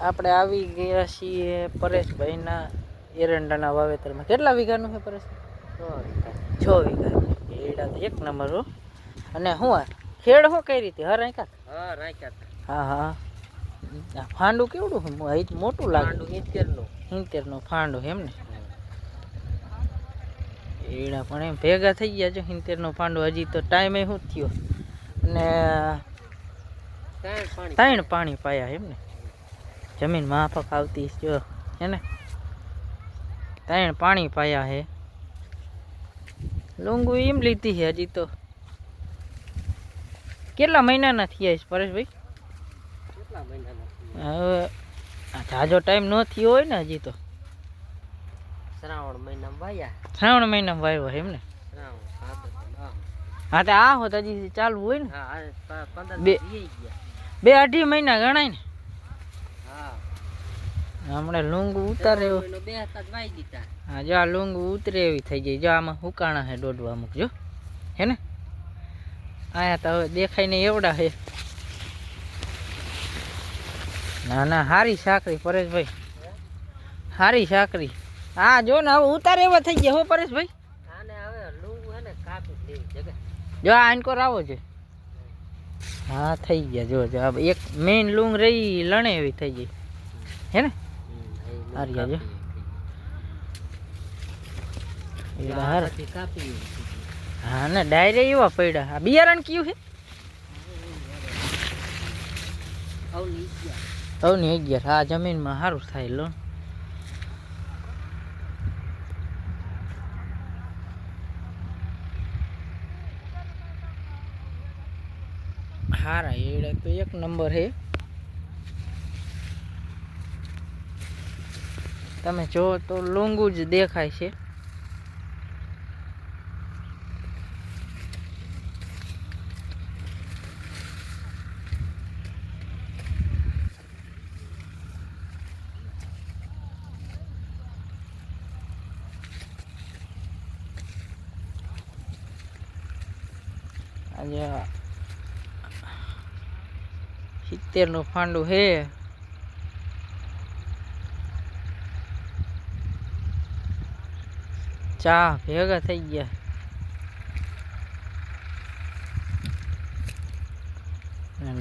આપણે આવી ગયા છીએ પરેશભાઈના એરંડાના વાવેતરમાં. કેટલા વીઘાનું છે પરેશ? છ વીઘા. એડા તો એક નંબર હો. અને હું ખેડ શું કઈ રીતે? હર હા રાખ્યા હા હા. ફાંડું કેવડું હું અહીં મોટું લાગે. પાંડુ ઇત્તેરનું હિંતેરનો ફાંડો એમ ને? એડા પણ એમ ભેગા થઈ ગયા છે. હિંતેરનો ફાંડો હજી તો ટાઈમે શું થયો? અને ત્રણ પાણી ત્રણ પાણી પાયા એમ ને? જમીન માફક આવતી જો હે ને? ત્રણ પાણી પાયા હે. લુંગુ એમ લીધી છે હજી તો. કેટલા મહિનાના થયા છે પરેશભાઈ? હવે જાજો ટાઈમ ન થયો હોય ને હજી તો. શ્રાવણ મહિનામાં વાયા? શ્રાવણ મહિનામાં વાવ્યો એમ ને? હા તો આ હોત હજી ચાલુ હોય ને. બે. અઢી મહિના ગણાય ને. હમણાં લુંગ ઉતારે હા જો આ લુંગ ઉતરે એવી થઈ જાય જો આમાં હુકાણા હે દોડવા અમુક જો. હે ને? આયા તો હવે દેખાય ને એવડા હે. ના ના હારી સાકરી પરેશભાઈ. હારી સાકરી. હા જો ને હવે ઉતારે એવા થઈ ગયા હો પરેશભાઈ. જ આ આનકો રાવો છે. હા થઈ ગયા જો જો. એક મેઇન લુંગ રહી લણે એવી થઈ ગઈ. હે ને? એવડા હારા. કાપી હા ને ડાયરે એવા પડ્યા આ બિયારણ કયું છે હવે અગિયાર આ જમીનમાં સારું થાય લો હારા એડા તો એક નંબર હે તમે જો તો લોંગું જ દેખાય છે. સિત્તેર નો ફાંડું હે ચા ભેગા થઈ ગયા.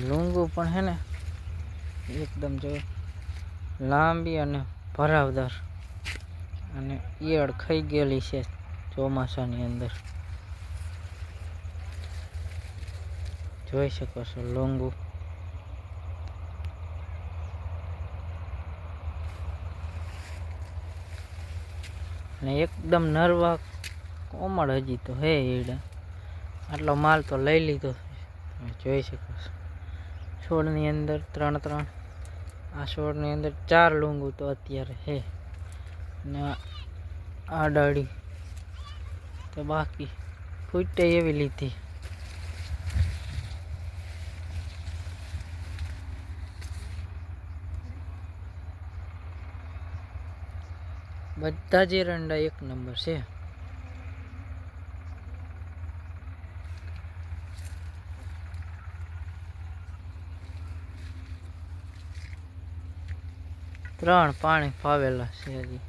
લૂંગું પણ હે ને એકદમ જો લાંબી અને ભરાવદાર અને ઈયળ ખાઈ ગયેલી છે ચોમાસાની અંદર. જોઈ શકો છો લોંગુ. અને એકદમ નરવા કોમળ હજી તો હે એડા આટલો માલ તો લઈ લીધો. તમે જોઈ શકો છો. છોડની અંદર ત્રણ ત્રણ, આ છોડની અંદર ચાર લૂંગું તો અત્યારે હે. આ- આ ડાળી તો બાકી ફૂટે એવી લીધી. બધા જ એરંડા એક નંબર છે. ત્રણ પાણી ફાવેલા છે હજી.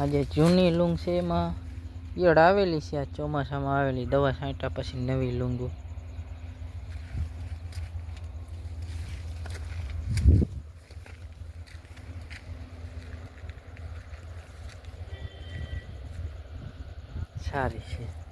આજે જૂની લૂંગ છે એમાં ઈયળ આવેલી છે, આ ચોમાસામાં આવેલી, દવા છાંટ્યા પછી નવી લુંગુ. સારી છે.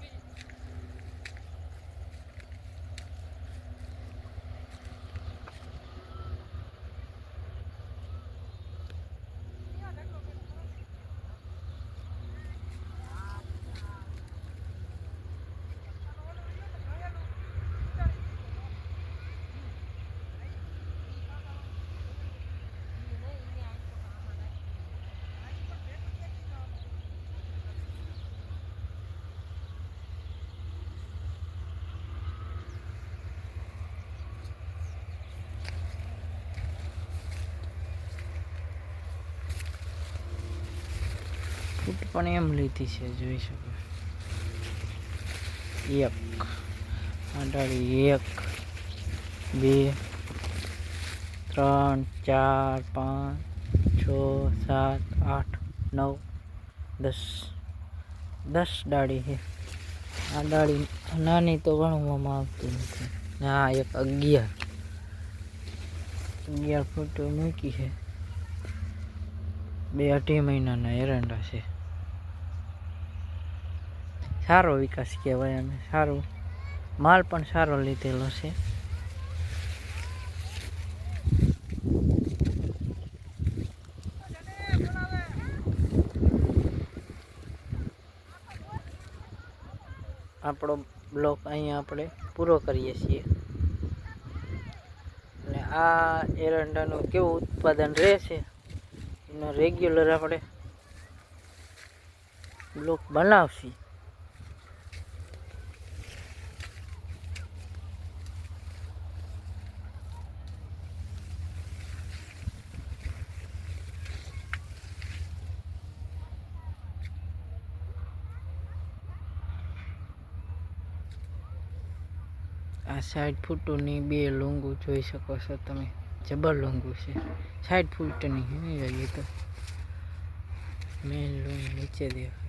ફૂટ પણ એમ લીધી છે, જોઈ શકો એક, આંટાળી એક, બે, ત્રણ, ચાર, પાંચ, છ, સાત, આઠ, નવ, દસ. દસ ડાળી છે. આ ડાળી નાની તો ગણવામાં આવતી નથી. ના એક અગિયાર. અગિયાર ફૂટ મૂકી છે. બે અઢી મહિનાના એરંડા છે. સારો વિકાસ કહેવાય અને સારું માલ પણ સારો લીધેલો છે. આપણો બ્લોક અહીંયા આપણે પૂરો કરીએ છીએ. અને આ એરંડાનું કેવું ઉત્પાદન રહેશે? એનો રેગ્યુલર આપણે બ્લોક બનાવશી. આ સાઠ ફૂટોની બે લોંગું જોઈ શકો છો તમે. જબર લોંગુ છે. સાઠ ફૂટની જોઈએ તો. મેન લોંગ નીચે દેખ